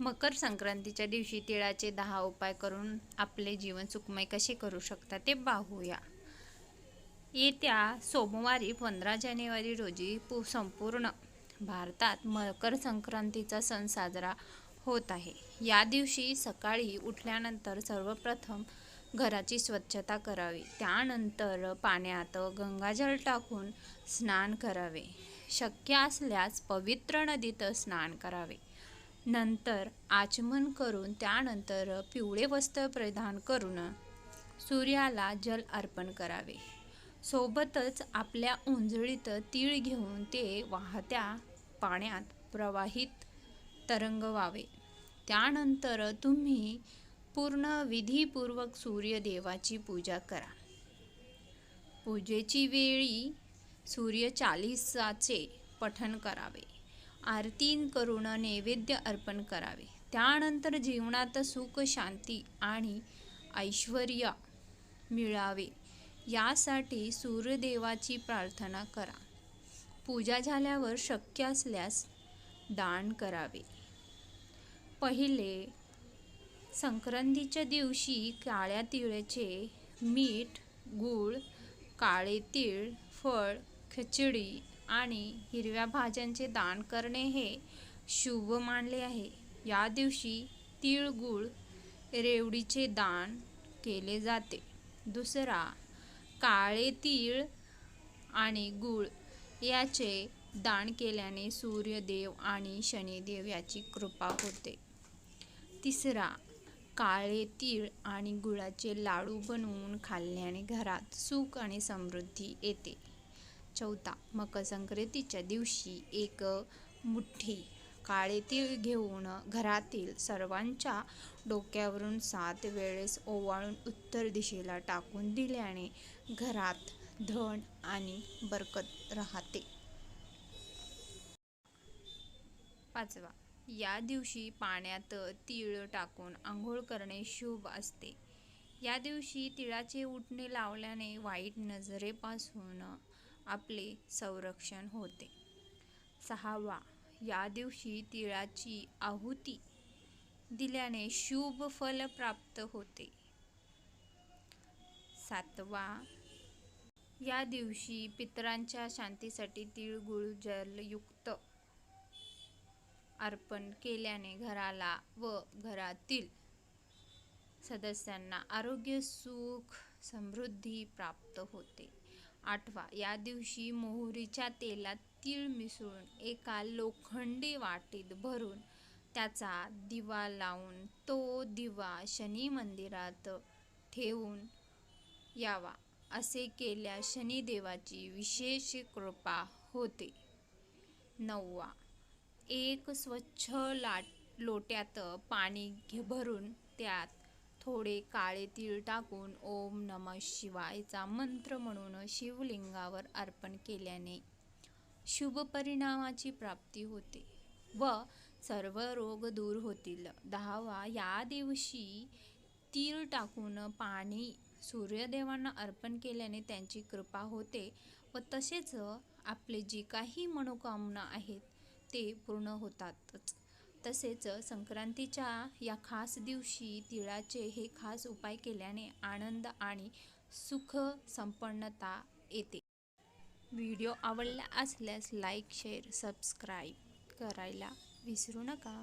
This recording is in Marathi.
मकर संक्रांतीच्या दिवशी तिळाचे दहा उपाय करून आपले जीवन सुखमय कसे करू शकता ते पाहूया. येत्या सोमवारी पंधरा जानेवारी रोजी पु संपूर्ण भारतात मकर संक्रांतीचा सण साजरा होत आहे. या दिवशी सकाळी उठल्यानंतर सर्वप्रथम घराची स्वच्छता करावी. त्यानंतर पाण्यात गंगाजल टाकून स्नान करावे. शक्य असल्यास पवित्र नदीत स्नान करावे. नंतर आचमन करून त्यानंतर पिवळे वस्त्र परिधान करून सूर्याला जल अर्पण करावे. सोबतच आपल्या उंजळीत तीळ घेऊन ते वाहत्या पाण्यात प्रवाहित तरंगवावे. त्यानंतर तुम्ही पूर्ण विधीपूर्वक सूर्यदेवाची पूजा करा. पूजेची वेळी सूर्यचालिसाचे पठण करावे. आरती करून नैवेद्य अर्पण करावे. त्यानंतर जीवनात सुख शांती आणि ऐश्वर मिळावे यासाठी सूर्यदेवाची प्रार्थना करा. पूजा झाल्यावर शक्य असल्यास दान करावे. पहिले संक्रांतीच्या दिवशी काळ्या तिळाचे मीठ गूळ काळे तीळ फळ खिचडी आणि हिरव्या भाज्यांचे दान करणे हे शुभ मानले आहे. या दिवशी तिळगुळ रेवडीचे दान केले जाते. दुसरा काळे तीळ आणि गूळ याचे दान केल्याने सूर्यदेव आणि शनिदेव याची कृपा होते. तिसरा काळे तीळ आणि गुळाचे लाडू बनवून खाल्ल्याने घरात सुख आणि समृद्धी येते. चौथा मकर संक्रांतीच्या दिवशी एक मुठ्ठी काळे तीळ घेऊन घरातील सर्वांच्या डोक्यावरून सात वेळेस ओवाळून उत्तर दिशेला टाकून दिल्याने घरात धन आणि बरकत राहते. पाचवा या दिवशी पाण्यात तीळ टाकून आंघोळ करणे शुभ असते. या दिवशी तिळाचे उठणे लावल्याने वाईट नजरेपासून आपले संरक्षण होते. सहावा या दिवशी तिळाची आहुती दिल्याने शुभ फल प्राप्त होते. सातवा या दिवशी पितरांच्या शांतीसाठी तिळगुळ जलयुक्त अर्पण केल्याने घराला व घरातील सदस्यांना आरोग्य सुख समृद्धी प्राप्त होते. आठवा या दिवशी मोहरीच्या तेलात तीळ मिसळून एका लोखंडी वाटीत भरून त्याचा दिवा लावून तो दिवा शनी मंदिरात ठेवून यावा असे केल्या शनिदेवाची विशेष कृपा होते. नववा एक स्वच्छ लाट लोट्यात पाणी भरून त्यात थोडे काळे तीळ टाकून ओम नम शिवायचा मंत्र म्हणून शिवलिंगावर अर्पण केल्याने शुभ परिणामाची प्राप्ती होते व सर्व रोग दूर होतील. दहावा या दिवशी तीळ टाकून पाणी सूर्यदेवांना अर्पण केल्याने त्यांची कृपा होते व तसेच आपले जे काही मनोकामना आहेत ते पूर्ण होतातच. तसेच संक्रांतीच्या या खास दिवशी तिळाचे हे खास उपाय केल्याने आनंद आणि सुख संपन्नता येते. व्हिडिओ आवडला असल्यास लाईक शेअर सबस्क्राईब करायला विसरू नका.